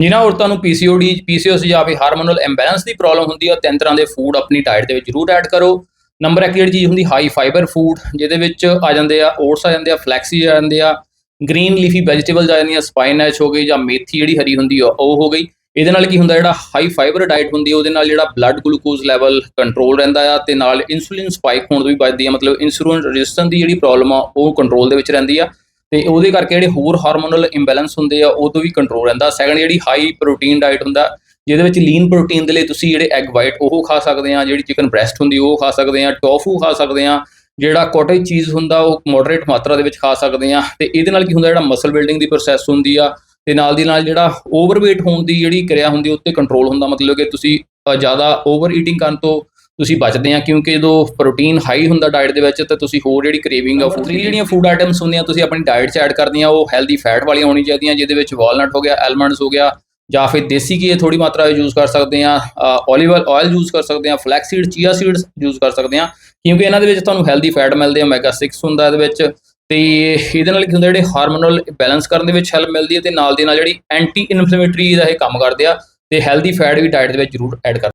ਜਿਨ੍ਹਾਂ ਔਰਤਾਂ ਨੂੰ ਪੀਸੀਓਡੀ ਪੀਸੀਓਐਸ ਜਾਂ ਫਿਰ ਹਾਰਮੋਨਲ ਇੰਬੈਲੈਂਸ ਦੀ ਪ੍ਰੋਬਲਮ ਹੁੰਦੀ ਹੈ ਤਿੰਨ ਤਰ੍ਹਾਂ ਦੇ ਫੂਡ ਆਪਣੀ ਡਾਈਟ ਦੇ ਵਿੱਚ ਜ਼ਰੂਰ ਐਡ ਕਰੋ। ਨੰਬਰ ਇੱਕ ਜਿਹੜੀ ਚੀਜ਼ ਹੁੰਦੀ ਹਾਈ ਫਾਈਬਰ ਫੂਡ ਜਿਹਦੇ ਵਿੱਚ ਆ ਜਾਂਦੇ ਆ ਓਟਸ ਆ ਜਾਂਦੇ ਆ ਫਲੈਕਸੀ ਆ ਜਾਂਦੇ ਆ ਗ੍ਰੀਨ ਲੀਫੀ ਵੈਜੀਟੇਬਲਸ ਆ ਜਾਂਦੀਆਂ ਸਪਾਈਨਚ ਹੋ ਗਈ ਜਾਂ ਮੇਥੀ ਜਿਹੜੀ ਹਰੀ ਹੁੰਦੀ ਆ, ਉਹ ਹੋ ਗਈ। ਇਹਦੇ ਨਾਲ ਕੀ ਹੁੰਦਾ, ਜਿਹੜਾ ਹਾਈ ਫਾਈਬਰ ਡਾਈਟ ਹੁੰਦੀ ਹੈ ਉਹਦੇ ਨਾਲ ਜਿਹੜਾ ਬਲੱਡ ਗਲੂਕੋਜ਼ ਲੈਵਲ ਕੰਟਰੋਲ ਰਹਿੰਦਾ ਆ ਤੇ ਨਾਲ ਇਨਸੂਲਿਨ ਸਪਾਈਕ ਹੋਣ ਤੋਂ ਵੀ ਬਚਦੀ ਆ, ਮਤਲਬ ਇਨਸੂਲਿਨ ਰੈਜ਼ਿਸਟੈਂਸ ਦੀ ਜਿਹੜੀ ਪ੍ਰੋਬਲਮ ਆ, ਉਹ ਕੰਟਰੋਲ ਦੇ ਵਿੱਚ ਰਹਿੰਦੀ ਆ। ਤੇ ਉਹਦੇ ਕਰਕੇ ਜਿਹੜੇ ਹੋਰ ਹਾਰਮੋਨਲ ਇੰਬੈਲੈਂਸ ਹੁੰਦੇ ਆ, ਉਹ ਤੋਂ ਵੀ ਕੰਟਰੋਲ ਰਹਿੰਦਾ। ਸੈਕੰਡ ਜਿਹੜੀ ਹਾਈ ਪ੍ਰੋਟੀਨ ਡਾਈਟ ਹੁੰਦਾ, ਜਿਹਦੇ ਵਿੱਚ ਲੀਨ ਪ੍ਰੋਟੀਨ ਦੇ ਲਈ ਤੁਸੀਂ ਜਿਹੜੇ ਐਗ ਵਾਈਟ ਉਹ ਖਾ ਸਕਦੇ ਆ, ਜਿਹੜੀ ਚਿਕਨ ਬ੍ਰੈਸਟ ਹੁੰਦੀ ਉਹ ਖਾ ਸਕਦੇ ਆ ਟੋਫੂ ਖਾ ਸਕਦੇ ਆ, ਜਿਹੜਾ ਕੋਟੇਜ ਚੀਜ਼ ਹੁੰਦਾ ਉਹ ਮੋਡਰੇਟ ਮਾਤਰਾ ਦੇ ਵਿੱਚ ਖਾ ਸਕਦੇ ਆ। ਤੇ ਇਹਦੇ ਨਾਲ ਕੀ ਹੁੰਦਾ, ਜਿਹੜਾ ਮਸਲ ਬਿਲਡਿੰਗ ਦੀ ਪ੍ਰੋਸੈਸ ਹੁੰਦੀ ਆ, ਤੇ ਨਾਲ ਦੀ ਨਾਲ ਜਿਹੜਾ ਓਵਰਵੇਟ ਹੋਣ ਦੀ ਜਿਹੜੀ ਕਿਰਿਆ ਹੁੰਦੀ ਉੱਤੇ ਕੰਟਰੋਲ ਹੁੰਦਾ। ਮਤਲਬ ਕਿ ਤੁਸੀਂ ਜ਼ਿਆਦਾ ਓਵਰ ਈਟਿੰਗ ਕਰਨ ਤੋਂ ਤੁਸੀਂ ਬਚਦੇ ਆ ਕਿਉਂਕਿ ਜਦੋਂ ਪ੍ਰੋਟੀਨ ਹਾਈ ਹੁੰਦਾ ਡਾਈਟ ਦੇ ਵਿੱਚ ਤਾਂ ਤੁਸੀਂ ਹੋਰ ਜਿਹੜੀ ਕ੍ਰੇਵਿੰਗ ਆ ਫੂਡ ਦੀ ਜਿਹੜੀਆਂ ਫੂਡ ਆਈਟਮਸ ਹੁੰਦੀਆਂ ਤੁਸੀਂ ਆਪਣੀ ਡਾਈਟ 'ਚ ਐਡ ਕਰਦੀਆਂ ਉਹ ਹੈਲਦੀ ਫੈਟ ਵਾਲੀਆਂ ਹੋਣੀ ਚਾਹੀਦੀਆਂ ਜਿਹਦੇ ਵਿੱਚ ਵਾਲਨਟ ਹੋ ਗਿਆ ਐਲਮੰਡਸ ਹੋ ਗਿਆ ਜਾਂ ਫਿਰ ਦੇਸੀ ਘੀ ਥੋੜੀ ਮਾਤਰਾ ਵਿੱਚ ਯੂਜ਼ ਕਰ ਸਕਦੇ ਆ 올ਿਵ ਆਇਲ ਯੂਜ਼ ਕਰ ਸਕਦੇ ਆ flax seed chia seeds use ਕਰ ਸਕਦੇ ਆ ਕਿਉਂਕਿ ਇਹਨਾਂ ਦੇ ਵਿੱਚ ਤੁਹਾਨੂੰ ਹੈਲਦੀ ਫੈਟ ਮਿਲਦੇ ਆ omega 6 ਹੁੰਦਾ ਇਹਦੇ ਵਿੱਚ ਤੇ ਇਹਦੇ ਨਾਲ ਕੀ ਹੁੰਦਾ ਜਿਹੜੇ ਹਾਰਮੋਨਲ ਬੈਲੈਂਸ ਕਰਨ ਦੇ ਵਿੱਚ ਹੈਲਪ ਮਿਲਦੀ ਹੈ ਤੇ ਨਾਲ ਦੀ ਨਾਲ ਜਿਹੜੀ ਐਂਟੀ ਇਨਫਲੇਮੇਟਰੀ ਦਾ ਇਹ ਕੰਮ ਕਰਦੇ ਆ ਤੇ ਹੈਲਦੀ ਫੈਟ ਵੀ ਡਾਈਟ ਦੇ ਵਿੱਚ ਜ਼ਰੂਰ ਐਡ ਕਰ